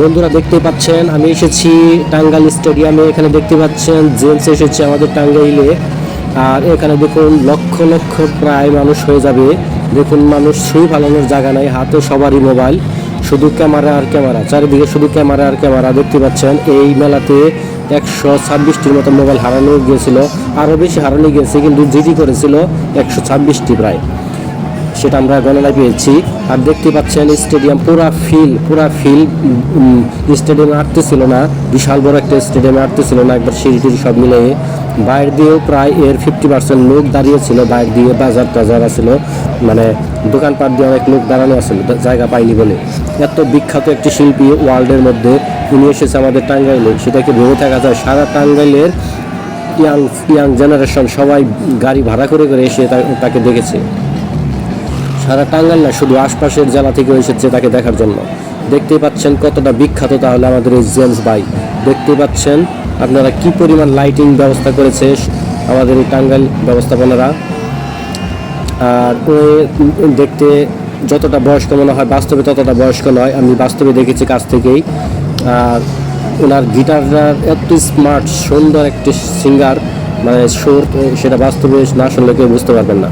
বন্ধুরা দেখতে পাচ্ছেন, আমি এসেছি টাঙ্গাইল স্টেডিয়ামে, এখানে দেখতে পাচ্ছেন জেমস এসেছে আমাদের টাঙ্গাইলে। আর এখানে দেখুন, লক্ষ লক্ষ প্রায় মানুষ হয়ে যাবে। দেখুন, মানুষ ছুঁই ফালানোর জায়গা নাই, হাতে সবারই মোবাইল। শুধু ক্যামেরা আর ক্যামেরা, চারিদিকে শুধু ক্যামেরা আর ক্যামেরা, দেখতে পাচ্ছেন, এই মেলাতে একশো ছাব্বিশটির মতো মোবাইল হারানো গিয়েছিল। আরও বেশি হারানো গিয়েছে, কিন্তু জিডি করেছিল একশো ছাব্বিশটি প্রায়। সেটা আমরা গণনায় পেয়েছি। আর দেখতে পাচ্ছেন স্টেডিয়াম পুরা ফিল পুরা ফিল স্টেডিয়ামে আটতে ছিল না, বিশাল বড় একটা স্টেডিয়ামে আটতে ছিল না, একবার সিঁড়ি টিড়ি সব মিলিয়ে বাইরে দিয়েও প্রায় এর ফিফটি পার্সেন্ট লোক দাঁড়িয়ে ছিল, বাইরে দিয়ে বাজার টাজার আছিল মানে দোকানপাট দিয়ে অনেক লোক দাঁড়ানো আছিল জায়গা পাইনি বলে। এত বিখ্যাত একটি শিল্পী ওয়ার্ল্ডের মধ্যে, উনি এসেছে আমাদের টাঙ্গাইলে, সেটাকে ভেবে থাকা যায়, সারা টাঙ্গাইলের ইয়াং ইয়াং জেনারেশন সবাই গাড়ি ভাড়া করে করে এসে তাকে দেখেছে। সারা টাঙ্গাইল না, শুধু আশপাশের জেলা থেকে এসেছে তাকে দেখার জন্য। দেখতেই পাচ্ছেন কতটা বিখ্যাত তাহলে আমাদের এই জেমস বাই দেখতেই পাচ্ছেন আপনারা কি পরিমাণ লাইটিং ব্যবস্থা করেছে আমাদের এই টাঙ্গাইল ব্যবস্থাপনারা। আর দেখতে যতটা বয়স্ক মনে হয়, বাস্তবে ততটা বয়স্ক নয়, আমি বাস্তবে দেখেছি কাছ থেকেই। আর ওনার গিটারটা এত স্মার্ট সুন্দর একটি সিঙ্গার মানে সুর, সেটা বাস্তবে না শুনলে কেউ বুঝতে পারবেন না।